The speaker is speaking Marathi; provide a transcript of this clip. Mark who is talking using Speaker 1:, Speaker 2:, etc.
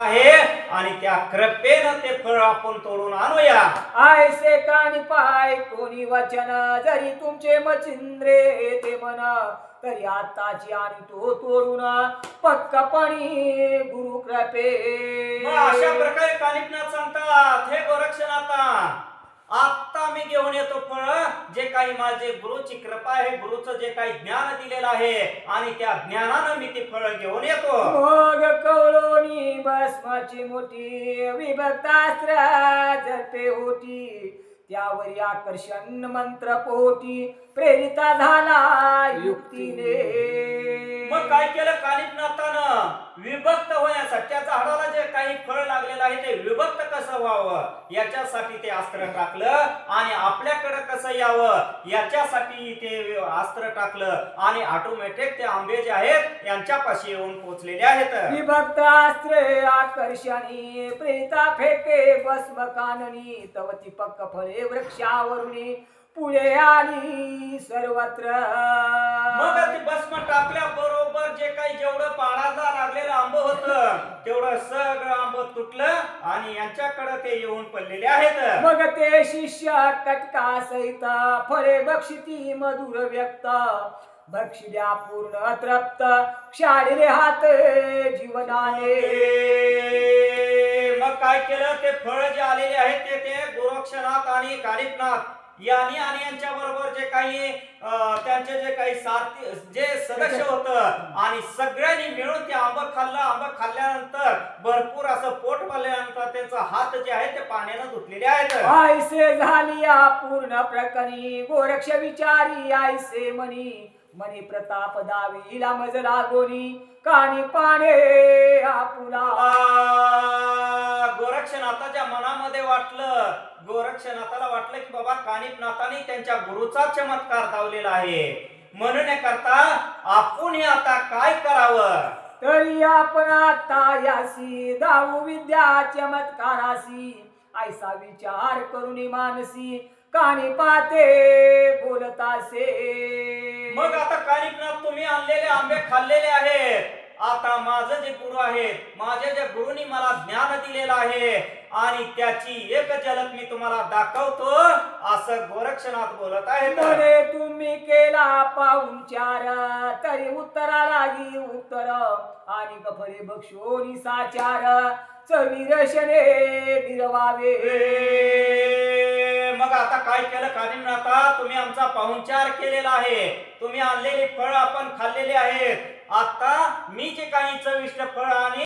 Speaker 1: आहे आणि त्या कृपेनं ते फळ आपण तोडून आणूया.
Speaker 2: आयसे कानी पाय कोणी वचन जरी तुमचे मचिंद्रे ते मन तरी आताची आणि तो तोडून पक्कपणी गुरु कृपे.
Speaker 1: मग अशा प्रकारे कानिकनाथ सांगतात हे गोरक्षनाथा आता मी घेऊन येतो फळ जे काही माझे गुरुची कृपा आहे गुरुचं जे काही ज्ञान दिलेलं आहे आणि त्या ज्ञानानं मी ते फळ घेऊन येतो.
Speaker 2: भस्माची मोठी विभक्तास्त्र जपे होती त्यावर आकर्षण मंत्र पोटी. प्रेरिता झाला युक्तीने.
Speaker 1: मग काय केलं कानिकनाथानं विभक्त होण्यासाठी त्या झाडाला जे काही फळ लागलेलं आहे ते विभक्त कसं व्हावं? याच्यासाठी ते अस्त्र टाकलं आणि आपल्याकडे कसं यावं? याच्यासाठी ते अस्त्र टाकलं आणि ऑटोमॅटिक ते आंबे जे आहेत यांच्यापाशी येऊन पोहोचलेले आहेत.
Speaker 2: विभक्त अस्त्रे आकर्षणी प्रेता फेके भस्म काननी तव ती पक्क फळे वृक्षावरुणी पुढे आली सर्वत्र.
Speaker 1: मग ते भस्म टाकल्या बरोबर जे काही जेवढं पाडाला लागलेलं आंब होत तेवढं सगळं आंब तुटलं आणि यांच्याकडे ते येऊन पडलेले आहेत.
Speaker 2: मग ते शिष्य कटका सहित फळे बक्षिती मधुर व्यक्त. बक्षिल्या पूर्ण तृप्त. क्षाडीले हात जीवनाने.
Speaker 1: मग काय केलं? ते फळ जे आलेले आहेत ते ते गोरक्षनाथ आणि कालिकनाथ यांनी आणि यांच्या बरोबर जे काही अं, त्यांचे जे काही सारथी जे सदस्य होत आणि सगळ्यांनी मिळून ते आंब खाल्लं. आंब खाल्ल्यानंतर भरपूर असं पोट भरल्यानंतर त्यांचा हात जे आहे ते पाण्यानं धुतलेले आहेत.
Speaker 2: आयसे झाली या पूर्ण प्रकरणी गोरक्ष विचारी आयसे मनी. मनी प्रताप दावीला मज लागोनी कानी पाने आपुला.
Speaker 1: गोरक्षनाथाच्या मनामध्ये वाटलं गोरक्षनाथाला वाटलं की बाबा कानिपनाथाने त्यांच्या गुरुचा चमत्कार धावलेला आहे. म्हणून करता आपण हे आता काय करावं?
Speaker 2: तरी आपण आता यासी दाऊ विद्या चमत्कारासी ऐसा विचार करून मानसी कानी पाते बोलतासे.
Speaker 1: मग आता कानिपनाथ तुम्ही आणलेले आंबे खाल्लेले आहेत. आता माझं जे गुरु आहेत माझ्या ज्या गुरुनी मला ज्ञान दिलेलं आहे आणि त्याची एक झलक मी तुम्हाला दाखवतो असं गोरक्षनाथ बोलत
Speaker 2: आहे. तुम्ही केला पाहुणचार तरी उत्तरा लागी उत्तर. आणि कफरे बक्षोनी साचार चवी रशने बिरवावे.
Speaker 1: आता काय केलं? कानिमनाथा तुम्ही आमचा पाहुणचार केलेला आहे. तुम्ही आणलेली फळ आपण खाल्लेली आहेत. आता मी जे काही चविष्ट फळ आणि